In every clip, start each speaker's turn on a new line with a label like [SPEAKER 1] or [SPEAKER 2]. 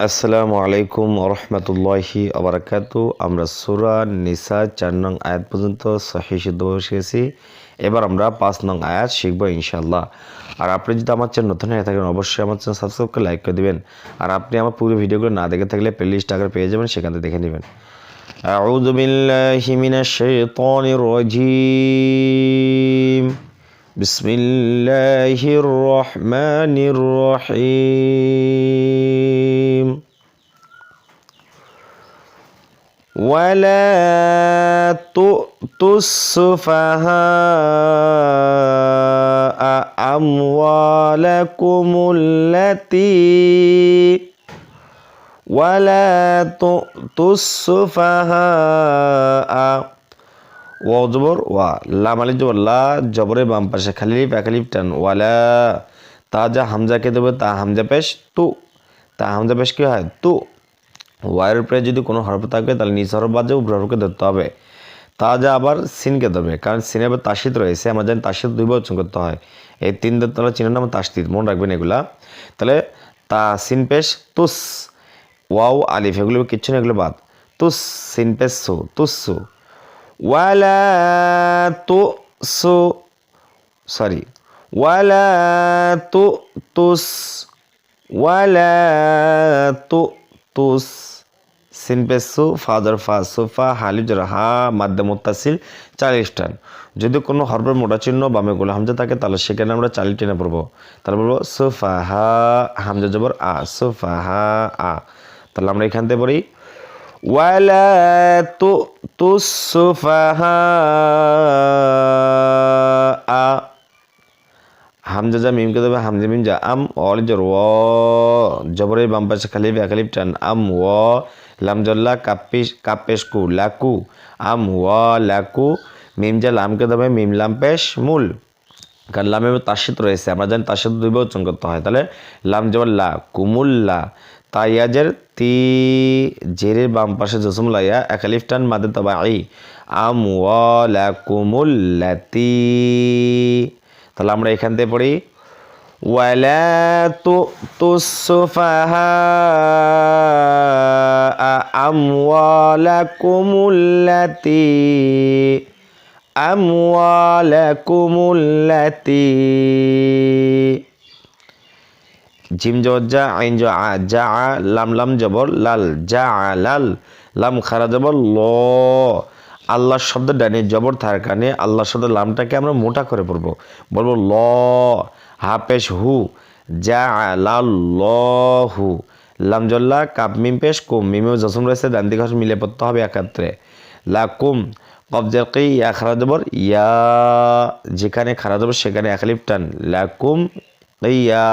[SPEAKER 1] আসসালামু আলাইকুম রহমতুল্লাহি আবরাকাতু আমরা সুরা নিসা চার নং আয়াত পর্যন্ত সহি শুদ্ধ শিখেছি এবার আমরা পাঁচ নং আয়াত শিখবো ইনশাল্লাহ আর আপনি যদি আমার চ্যানেল নতুন হয়ে থাকেন অবশ্যই আমার চ্যানেল সাবস্ক্রাইব করে লাইক করে দিবেন আর আপনি আমার পুরো ভিডিওগুলো না দেখে থাকলে প্লেলিস্ট আগে পেয়ে যাবেন সেখান থেকে দেখে নেবেন أعوذ بالله من الشيطان الرجيم بسم الله الرحمن الرحيم ولا تؤتوا السفهاء أموالكم التي ولا تؤتوا السفهاء ওয়া জবর ওয়া লাম আলি জবর লা জবরে বাম পাশে খালিফ একালিফ টান ওয়ালা তা যা হামজাকে দেবে তা হামজা পেশ তু তা হামজা পেশ কি হয় তু ওয়ার উপরে যদি কোনো হরফ থাকবে তাহলে নিজ হরফ হরফকে ধরতে হবে। তা যা আবার সিনকে ধরবে, কারণ সিনে আবার তাসিদ রয়েছে। আমরা জানি তাসিদ দুই বচন করতে হয়। এই তিন তাহলে চিনের নাম তাসদিদ মনে রাখবেন এগুলা। তাহলে তা সিন পেশ তুস, ওয়াও, আলিফ, এগুলো কিচ্ছু না এগুলো বাদ। তুস, সিন পেশ সু, তুসু ওয়ালা তু সু সরি ওয়ালা তু তুস, ওয়ালা তু তুস সিন পেসু ফাদার ফা সোফা হালিফ জরা হা মাদ্দে মুত্তাসিল চালিশ টান যদি কোনো হরফের মোটা চিহ্ন বামে গোলা হামজা থাকে তাহলে সেখানে আমরা চালি টেনে পড়ব তাহলে বলব সোফা হা হামজা জবর আ সোফা হা আ তাহলে আমরা এখান থেকে পড়ি ওয়ালা তু তুসুফাহা আ হামজা যা মিমকে দেবে হামজা মিম যা আম অল জর ও জবরের বাম পাশে খালিফ একালিফ টান আম ও লামজল্লা কাপিস কাপেশ কু লাকু আম ও লাকু মিম যা লামকে দেবে মিম লাম পেশ মূল কারণ লামে তাসিত রয়েছে, আমরা জানি তাসিত দুই বচন করতে হয়। তাহলে লাম জবর লা কুমুল্লা তাইয়াজের তি, জেরের বাম পাশে জসুম লাইয়া একালিফ টান মাদে তবা আই আম ওয়ালা কুমুল্লাতি তাহলে আমরা এখান থেকে পড়ি ওয়ালা তু তুসফাহা আমওয়ালাকুমুল্লাতি আমওয়ালাকুমুল্লাতি জিম জা আইন জ আ যা আ লাম লাম জবর লাল যা আ লাল লাম খারা জবর ল আল্লাহ শব্দ ডানে, জবর থাকার কারণে আল্লাহ শব্দ লামটাকে আমরা মোটা করে পড়ব। বলব ল। হাফেশ হু যা লাল ল হু লাম জল্লা, কাপ মিম পেশ, কুম মিমেও জসম রয়েছে দিকে হস মিলে পড়তে হবে একাত্রে। লা কুম কবজের কি ইয়া খারা জবর, ইয়া, যেখানে খারা জবর সেখানে একালিপ টান। লা কুম ইয়া,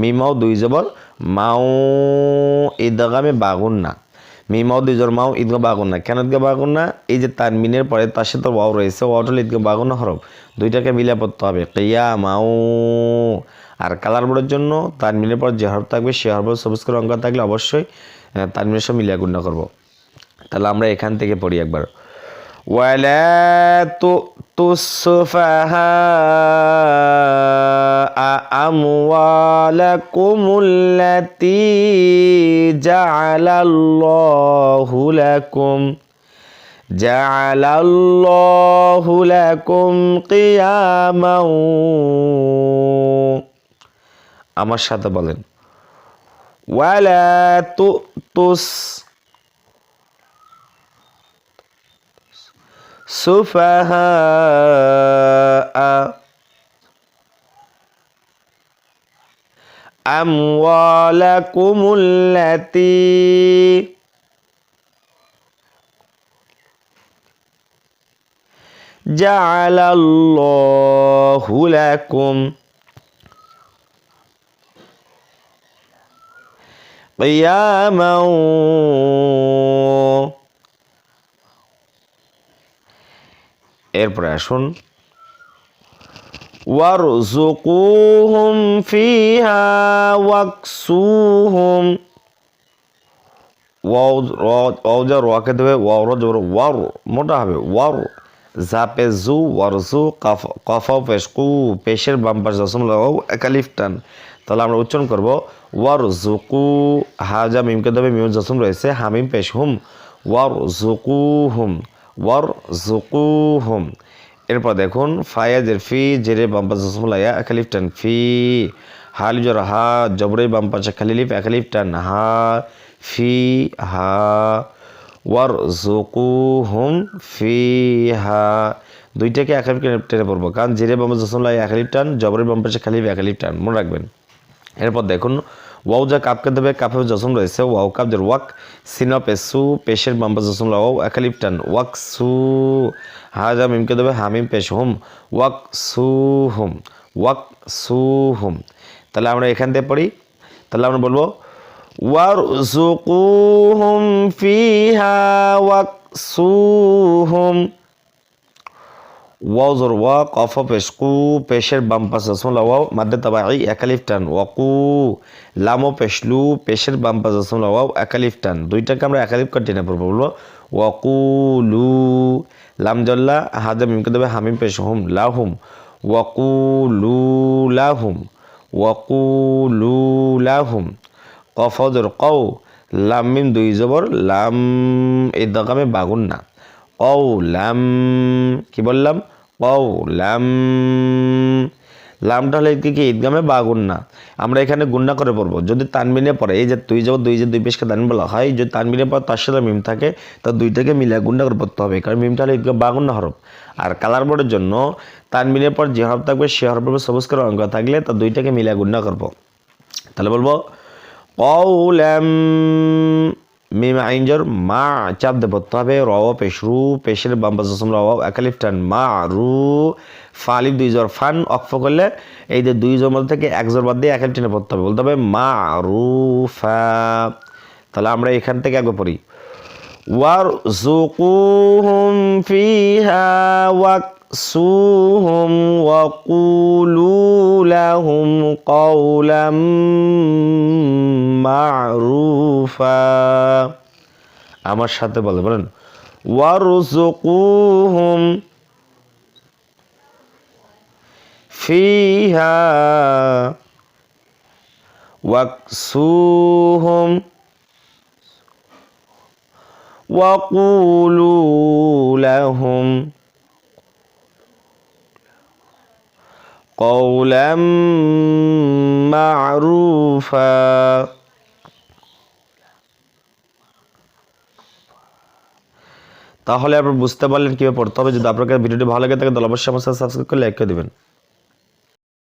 [SPEAKER 1] মিমাও দুই জবর, মাও ঈদগামে বাগুন না। মিমাও দুজন মাও ঈদগা বাগুন না কেন ঈদগা বাগুন না এই যে তার মিনের পরে তার সাথে ওয়াও রয়েছে ওয়াওটা ঈদগা বাগুন হরফ। দুইটাকে মিলে পড়তে হবে। কেয়া মাও আর কালার বোর্ডের জন্য তার মিনের পর যে হরফ থাকবে, সে হরফ সবুজ করে অঙ্ক থাকলে অবশ্যই তার মিনের সব মিলিয়ে গুণ করব। তাহলে আমরা এখান থেকে পড়ি একবার। ولا تؤتوا السفهاء أموالكم التي جعل الله لكم جعل الله لكم قياما আমার সাথে বলেন ওয়ালা তুস سفهاء أموالكم التي جعل الله لكم قياما এরপরে আসুন। ওয়ারজুকুহুম ফিহা ওয়াকসুহুম। ওয়াও যা মোটা হবে, ওয়ার। জাপে জু ওয়ারজু কাফ কফ পেশ পেশের বাম পাশে টান। তাহলে আমরা উচ্চারণ করব ওয়ার জুকু হাজা মিমকে দেবে, মিম জসম রয়েছে, হামিম পেশ হুম ওয়ার জুকু হুম ওয়ার জুকু হুম এরপর দেখুন, ফায়াজের ফি, জেরে বাম্পা জসম লাইয়া একালিফ টান, ফি হালি জর হা জবরে বাম্পা খালিলিফ একালিফ টান, হা, ফি, হা ওয়ার জুকু হুম ফি, হা, দুইটাকে একালিফ টেনে পড়ব, কারণ জেরে বাম্পা জসম লাইয়া একালিফ টান জবরে বাম্পা খালিফ একালিফ টান, মনে রাখবেন। এরপর দেখুন ওয়াও যা কাপকে দেবে কাপে জসম রয়েছে ওয়াও কাপ দের ওয়াক সিনা পেসু পেশের বাম্বা জসম লাও একালিপ টান ওয়াক সু হাজা মিমকে দেবে হামিম পেশ হুম ওয়াক সু হুম ওয়াক সু হুম তাহলে আমরা এখান থেকে পড়ি তাহলে আমরা বলব ওয়ার জুকু হুম ফিহা হুম ওয়াও জোর ওয়া কফ, পেশ, কু, পেশের বাম পাশ রসমুল্লা ওয়াও, মাদ্দে তাবাই একালিফ টান ওয়াকু লামো পেশলু পেশের বাম পাশ রসমুল্লা ওয়াও একালিফ টান। দুইটাকে আমরা একালিফ করে টেনে পড়ব, বলব ওয়াকু লু, লাম, জল্লা, হাজা, মিমকে দেবে হামিম, পেশ, হুম, লা, হুম ওয়াকু লু, লা, হুম ওয়াকু লু, লা, হুম, কফ, জোর কৌ লাম, মিম, দুই জবর, লাম এই দগামে বাগুন না কৌ লাম, কি বললাম? কৌ লাম। লামটা হলে কি কি ঈদগামে বা গুন্না আমরা এখানে গুন্না করে পড়ব। যদি তানবিনে পড়ে, এই যে তুই যাব, দুই যে দুই পেশকে তানবিন বলা হয়, যদি তানবিনে পর তার সাথে মিম থাকে, তা দুইটাকে মিলে গুন্না করে পড়তে হবে, কারণ মিমটা হলে ঈদগাম বা গুন্না হরফ। আর কালার বোর্ডের জন্য তানবিনের পর যে হরফ থাকবে, সে হরফের উপর সবুজ করে অঙ্ক থাকলে, তা দুইটাকে মিলে গুন্না করব। তাহলে বলব কৌলাম মিম আইনজর, মা চাপ দিয়ে পড়তে হবে র পেশ, রু পেশের বাম পাশে র একালিফ টান, মা, রু, ফালিফ দুই জোর ফান, অক্ষ করলে এই যে দুই জোর মধ্যে থেকে এক জোর বাদ দিয়ে একালিফ টেনে পড়তে হবে। বলতে হবে মা, রু, ফা। তাহলে আমরা এখান থেকে একবার পড়ি। ওয়ার জুকুহুম ফিহা ওয়াকসুহুম ওয়াকুলু লাহুম কওলাম মারুফা আমার সাথে বলে বলেন ওয়ারজুকুহুম ফিহা ওয়াকসুহুম وقولوا لهم قولا معروفا তাহলে আপনার বুঝতে পারলেন কীভাবে পড়তে হবে যদি আপনার কাছে ভিডিওটি ভালো লাগে থাকে তাহলে অবশ্যই আমার সাথে সাবস্ক্রাইব করে লাইক করে দেবেন